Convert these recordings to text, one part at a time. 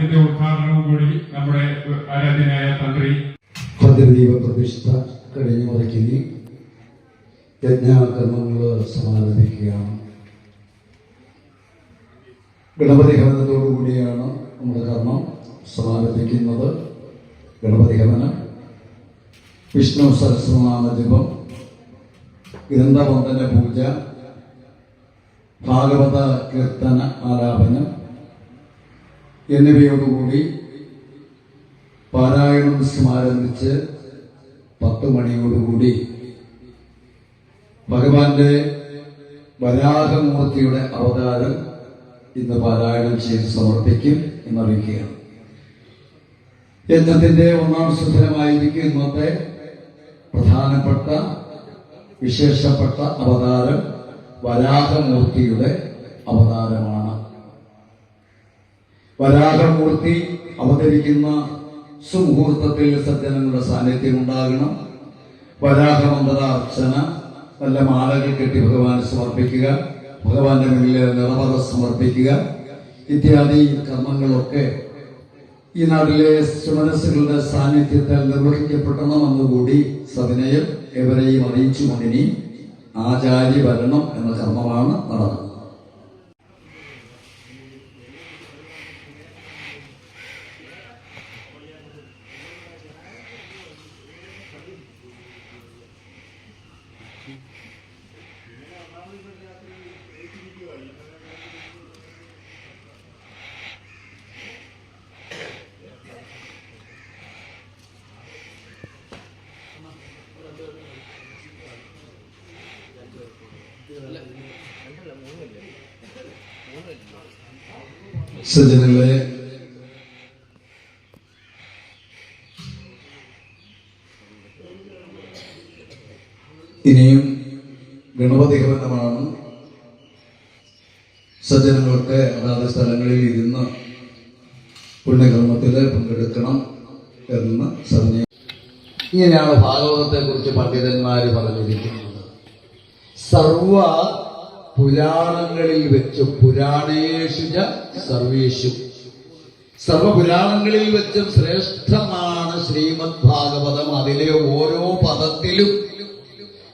അതിന്റെ ഉദ്ഘാടനവും കൂടി നമ്മുടെ ആരാധ്യനായ തന്ത്രി ഭദ്രദീപ പ്രതിഷ്ഠ കഴിഞ്ഞു മുറയ്ക്കുന്ന യജ്ഞാകർമ്മങ്ങൾ സമാരംഭിക്കുകയാണ്. ഗണപതി ഹവനത്തോടുകൂടിയാണ് നമ്മുടെ കർമ്മം സമാരംഭിക്കുന്നത്. ഗണപതി ഹവനം വിഷ്ണു സഹസ്രനാമ ജപം ഗ്രന്ഥവന്ദന പൂജ ഭാഗവത കീർത്തന ആലാപനം എന്നിവയോടുകൂടി പാരായണം സമാരംഭിച്ച് പത്ത് മണിയോടുകൂടി ഭഗവാന്റെ വരാഹമൂർത്തിയുടെ അവതാരം ഇന്ന് പാരായണം ചെയ്ത് സമർപ്പിക്കും എന്നറിയിക്കുകയാണ്. യജ്ഞത്തിന്റെ ഒന്നാം സുഖരമായിരിക്കും ഇന്നത്തെ പ്രധാനപ്പെട്ട വിശേഷപ്പെട്ട അവതാരം വരാഹമൂർത്തിയുടെ അവതാരമാണ്. വരാഹമൂർത്തി അവതരിക്കുന്ന സുമുഹൂർത്തത്തിൽ സജ്ജനങ്ങളുടെ സാന്നിധ്യം ഉണ്ടാകണം. വരാഹമന്ത്രാർച്ചന നല്ല മാലകൾ കെട്ടി ഭഗവാന് സമർപ്പിക്കുക. ഭഗവാന്റെ മുന്നിൽ നിറപത സമർപ്പിക്കുക. ഇത്യാദി കർമ്മങ്ങളൊക്കെ ഈ നാട്ടിലെ സുമനസ്സുകളുടെ സാന്നിധ്യത്താൽ നിർവഹിക്കപ്പെടണമെന്നുകൂടി സവിനയം എവരെയും അറിയിച്ചുകൊണ്ടിനി ആചാര്യ ഭരണം എന്ന കർമ്മമാണ് നടന്നത്. സജ്ജനങ്ങളെ. ഇനിയും ഗണപതി ഹവനമാണ് സജ്ജനങ്ങൾക്ക് അതാത് സ്ഥലങ്ങളിൽ ഇരുന്ന് പുണ്യകർമ്മത്തിൽ പങ്കെടുക്കണം എന്ന് സഞ്ജയ ഇങ്ങനെയാണ് ഭാഗവതത്തെ കുറിച്ച് പണ്ഡിതന്മാർ പറഞ്ഞിരിക്കുന്നത്. സർവ പുരാണങ്ങളിൽ വെച്ച് പുരാണേഷു ച സർവേഷു. സർവപുരാണങ്ങളിൽ വെച്ചും ശ്രേഷ്ഠമാണ് ശ്രീമദ് ഭാഗവതം. അതിലെ ഓരോ പദത്തിലും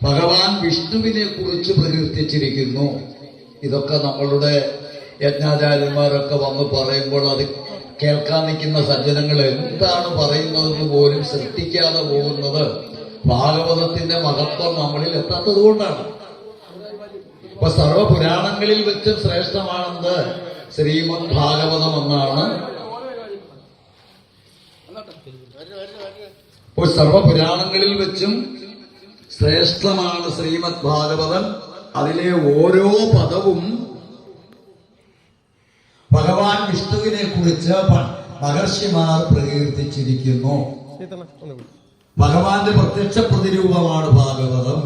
ഭഗവാൻ വിഷ്ണുവിനെ കുറിച്ച് പ്രകീർത്തിച്ചിരിക്കുന്നു ഇതൊക്കെ നമ്മളുടെ യജ്ഞാചാര്യന്മാരൊക്കെ വന്ന് പറയുമ്പോൾ അത് കേൾക്കാൻ നിൽക്കുന്ന സജ്ജനങ്ങൾ എന്താണ് പറയുന്നതെന്ന് പോലും ശ്രദ്ധിക്കാതെ പോകുന്നത്. ഭാഗവതത്തിന്റെ മഹത്വം നമ്മളിൽ എത്താത്തത് കൊണ്ടാണ് അപ്പൊ സർവപുരാണങ്ങളിൽ വെച്ച് ശ്രേഷ്ഠമാണെന്ന് ശ്രീമദ് ഭാഗവതം എന്നാണ് ഇപ്പോൾ സർവപുരാണങ്ങളിൽ വെച്ചും ശ്രേഷ്ഠമാണ് ശ്രീമദ് ഭാഗവതം അതിലെ ഓരോ പദവും ഭഗവാൻ വിഷ്ണുവിനെ കുറിച്ച് മഹർഷിമാർ പ്രകീർത്തിച്ചിരിക്കുന്നു. ഭഗവാന്റെ പ്രത്യക്ഷ പ്രതിരൂപമാണ് ഭാഗവതം.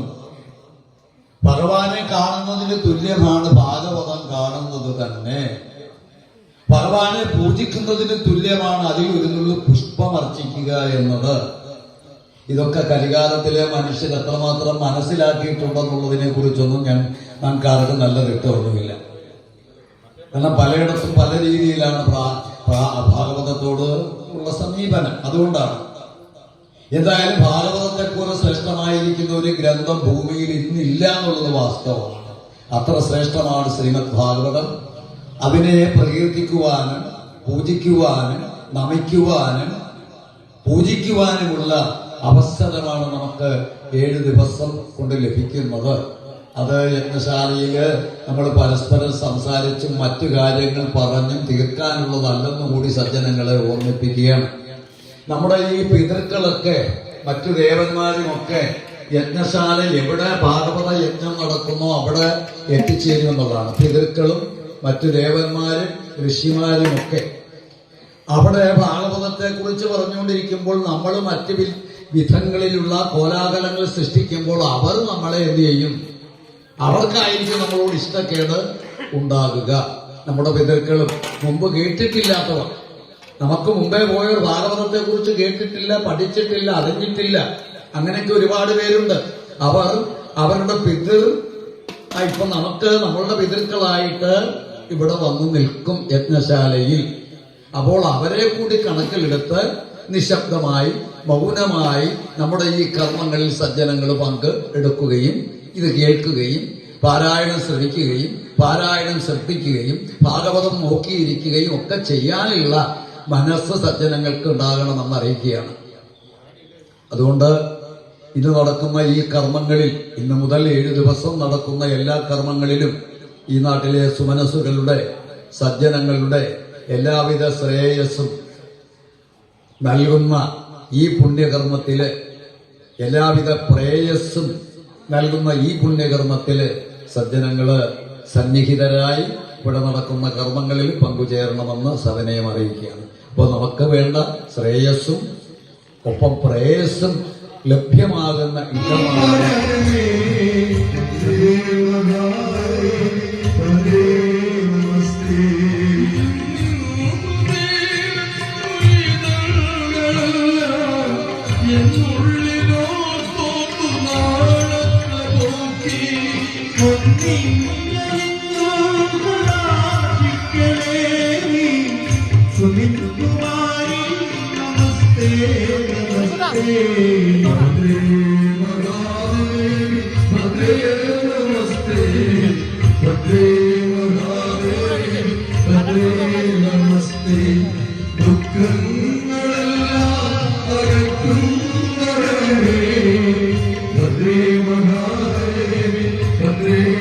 ഭഗവാനെ കാണുന്നതിന് തുല്യമാണ് ഭാഗവതം കാണുന്നത് തന്നെ. ഭഗവാനെ പൂജിക്കുന്നതിന് തുല്യമാണ് അതിൽ ഒരു നുള്ളു പുഷ്പം അർച്ചിക്കുക എന്നത്. ഇതൊക്കെ കലികാലത്തിലെ മനുഷ്യർ എത്രമാത്രം മനസ്സിലാക്കിയിട്ടുണ്ടെന്നുള്ളതിനെ കുറിച്ചൊന്നും ഞാൻ നമുക്ക് ആർക്കും നല്ല വ്യക്തമൊന്നുമില്ല. കാരണം പലയിടത്തും പല രീതിയിലാണ് ഭാഗവതത്തോട് ഉള്ള സമീപനം. അതുകൊണ്ടാണ് എന്തായാലും ഭാഗവതത്തെ പോലെ ശ്രേഷ്ഠമായിരിക്കുന്ന ഒരു ഗ്രന്ഥം ഭൂമിയിൽ ഇന്നില്ല എന്നുള്ളത് വാസ്തവമാണ്. അത്ര ശ്രേഷ്ഠമാണ് ശ്രീമദ് ഭാഗവതം. അതിനെ പ്രകീർത്തിക്കുവാനും പൂജിക്കുവാനും നമിക്കുവാനും പൂജിക്കുവാനുമുള്ള അവസരമാണ് നമുക്ക് ഏഴ് ദിവസം കൊണ്ട് ലഭിക്കുന്നത്. അത് യജ്ഞശാലയിൽ നമ്മൾ പരസ്പരം സംസാരിച്ചും മറ്റു കാര്യങ്ങൾ പറഞ്ഞും തീർക്കാനുള്ളതല്ലെന്നും കൂടി സജ്ജനങ്ങളെ ഓർമ്മിപ്പിക്കുകയാണ്. നമ്മുടെ ഈ പിതൃക്കളൊക്കെ മറ്റു ദേവന്മാരുമൊക്കെ യജ്ഞശാല എവിടെ ഭാഗവത യജ്ഞം നടക്കുന്നോ അവിടെ എത്തിച്ചേരും എന്നുള്ളതാണ്. പിതൃക്കളും മറ്റു ദേവന്മാരും ഋഷിമാരും ഒക്കെ അവിടെ ഭാഗവതത്തെ കുറിച്ച് പറഞ്ഞുകൊണ്ടിരിക്കുമ്പോൾ നമ്മൾ മറ്റ് വിധങ്ങളിലുള്ള കോലാഹലങ്ങൾ സൃഷ്ടിക്കുമ്പോൾ അവർ നമ്മളെ എന്ത് ചെയ്യും? അവർക്കായിരിക്കും നമ്മളോട് ഇഷ്ടക്കേട് ഉണ്ടാകുക. നമ്മുടെ പിതൃക്കളും മുമ്പ് കേട്ടിട്ടില്ലാത്തവർ. നമുക്ക് മുമ്പേ പോയ ഭാഗവതത്തെ കുറിച്ച് കേട്ടിട്ടില്ല പഠിച്ചിട്ടില്ല അറിഞ്ഞിട്ടില്ല. അങ്ങനെയൊക്കെ ഒരുപാട് പേരുണ്ട്. അവർ അവരുടെ പിതൃ ഇപ്പൊ നമുക്ക് നമ്മളുടെ പിതൃക്കളായിട്ട് ഇവിടെ വന്നു നിൽക്കും യജ്ഞശാലയിൽ. അപ്പോൾ അവരെ കൂടി കണക്കിലെടുത്ത് നിശബ്ദമായി മൗനമായി നമ്മുടെ ഈ കർമ്മങ്ങളിൽ സജ്ജനങ്ങൾ പങ്ക് എടുക്കുകയും ഇത് കേൾക്കുകയും പാരായണം ശ്രവിക്കുകയും പാരായണം ശ്രദ്ധിക്കുകയും ഭാഗവതം നോക്കിയിരിക്കുകയും ഒക്കെ ചെയ്യാനുള്ള മനസ്സ് സജ്ജനങ്ങൾക്ക് ഉണ്ടാകണമെന്ന് അറിയിക്കുകയാണ്. അതുകൊണ്ട് ഇന്ന് നടക്കുന്ന ഈ കർമ്മങ്ങളിൽ ഇന്ന് മുതൽ ഏഴ് ദിവസം നടക്കുന്ന എല്ലാ കർമ്മങ്ങളിലും ഈ നാട്ടിലെ സുമനസ്സുകളുടെ സജ്ജനങ്ങളുടെ എല്ലാവിധ ശ്രേയസ്സും നൽകുന്ന ഈ പുണ്യകർമ്മത്തിൽ എല്ലാവിധ പ്രേയസ്സും നൽകുന്ന ഈ പുണ്യകർമ്മത്തിൽ സജ്ജനങ്ങൾ സന്നിഹിതരായി ഇവിടെ നടക്കുന്ന കർമ്മങ്ങളിൽ പങ്കുചേരണമെന്ന് സവനയം അറിയിക്കുകയാണ്. അപ്പോൾ നമുക്ക് വേണ്ട ശ്രേയസ്സും ഒപ്പം പ്രേയസ്സും ലഭ്യമാകുന്ന ഇടമാണ് You.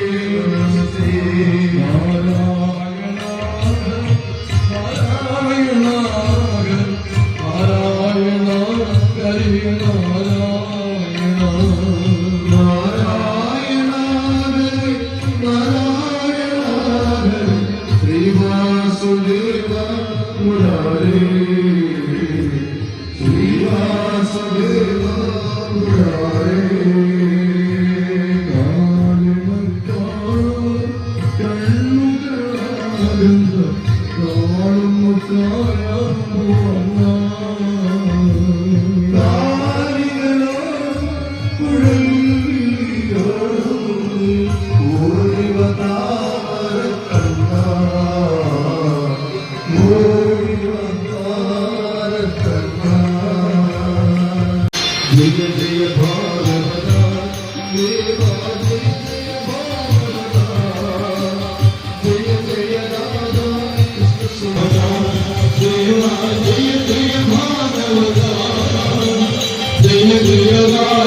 Lord.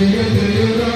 తెలియదా